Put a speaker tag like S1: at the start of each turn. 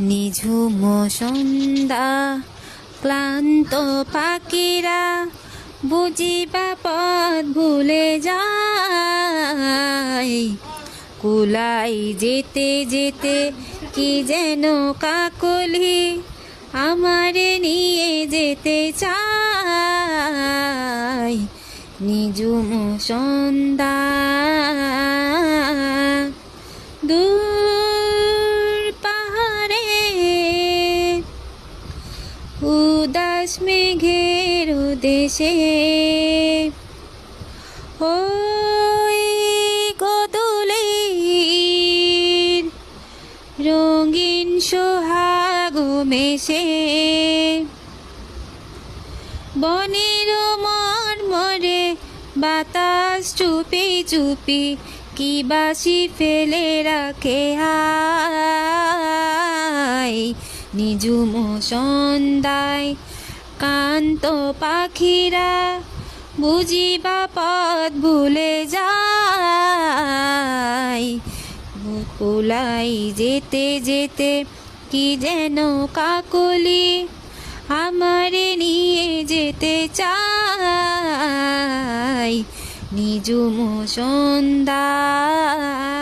S1: নিঝুম সন্ধ্যা ক্লান্ত পাখিরা, বুঝিবা পথ ভুলে যায়। কুলাই যেতে যেতে কি যেন কাকলি আমারে নিয়ে যেতে চাই নিজুম সন্ধ্যা উদাস মেঘের দেশে ওই গদুলির রঙিন সোহাগ মেশে। বনের মর্মরে বাতাস চুপি চুপি, কি বাসি ফেলে রাখে হাই নিজুম সন্ধ্যায় কান্ত পাখিরা বুঝিবা পথ ভুলে যায়। কুলাই যেতে যেতে কি যেন কাকলি আমারে নিয়ে যেতে চাই নিজুম সন্ধ্যায়